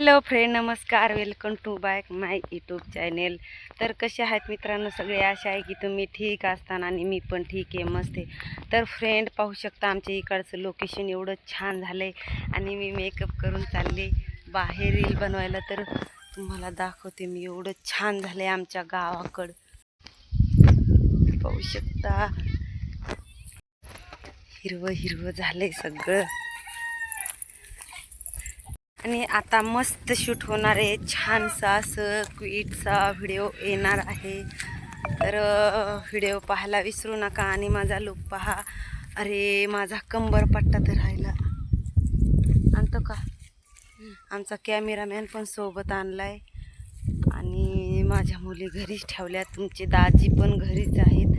Hello friend नमस्कार. Welcome to back my YouTube channel. तर कसे आहेत मित्रांनो सगळे? असे आहे की तुम्ही ठीक असताना आणि मी पण ठीक आहे मस्त आहे. तर फ्रेंड पाहू शकता आमच्या इकडचं लोकेशन एवढं छान झालं आहे आणि मी मेकअप करून चालले बाहेर रील बनवायला. तर तुम्हाला दाखवते मी एवढं छान झालं आहे आमच्या गावाकडं. पाहू शकता. हिरवं हिरवं झालं आहे सगळं. आणि आता मस्त शूट होणार आहे. छानसा असं क्विटचा व्हिडिओ येणार आहे. तर व्हिडिओ पाहायला विसरू नका आणि माझा लुक पहा. अरे माझा कंबर पट्टा तर राहिला. आणतो का? आमचा कॅमेरामॅन पण सोबत आणलाय. आणि माझ्या मुली घरीच ठेवल्या. तुमचे दाजी पण घरीच आहेत.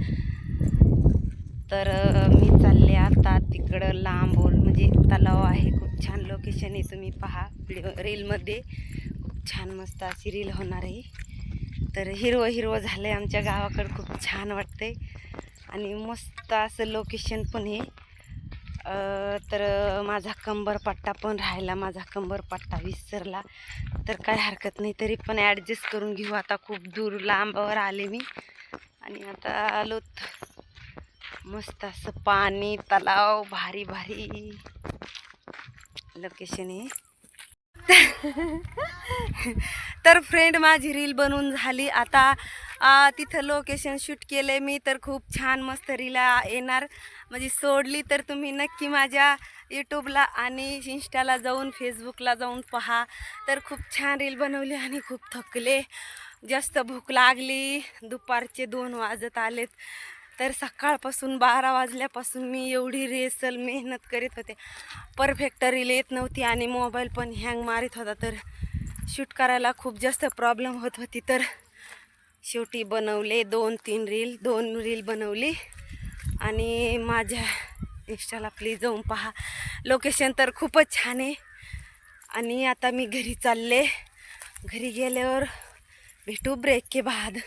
तर मी चालले आता तिकडं लांबून. म्हणजे तलाव आहे. खूप छान लोकेशन आहे तुम्ही पहा. रेलमध्ये रीलमध्ये खूप छान मस्त अशी रील होणार आहे. तर हिरवं हिरवं झालं आहे आमच्या गावाकडं खूप छान वाटतंय. आणि मस्त असं लोकेशन पण आहे. तर माझा कंबरपट्टा पण राहिला माझा कंबरपट्टा विसरला. तर काय हरकत नाही तरी पण ॲडजस्ट करून घेऊ. आता खूप दूर लांबावर आले मी. आणि आता आलोत. मस्त असं पाणी तलाव भारी भारी. लोकेशन तर फ्रेंड माझी रील बनवून झाली. आता तिथं लोकेशन शूट केले मी तर खूप छान मस्त रीला येणार. म्हणजे सोडली तर तुम्ही नक्की माझ्या यूट्यूबला आणि इंस्टाला जाऊन फेसबुकला जाऊन पहा. तर खूप छान रील बनवली आणि खूप थकले. जास्त भूक लागली. दुपारचे दोन वाजत आलेत. तर सकाळपासून बारा वाजल्यापासून मी एवढी रेसल मेहनत करीत होते. परफेक्ट रील येत नव्हती आणि मोबाईल पण हँग मारित होता. तर शूट करायला खूप जास्त प्रॉब्लेम होत होती. तर शेवटी बनवले दोन तीन रील दोन रील बनवली. आणि माझ्या इंस्टाला प्लीज जाऊन पहा. लोकेशन तर खूपच छान आहे. आणि आता मी घरी चालले. घरी गेल्यावर भेटू ब्रेक के बाद.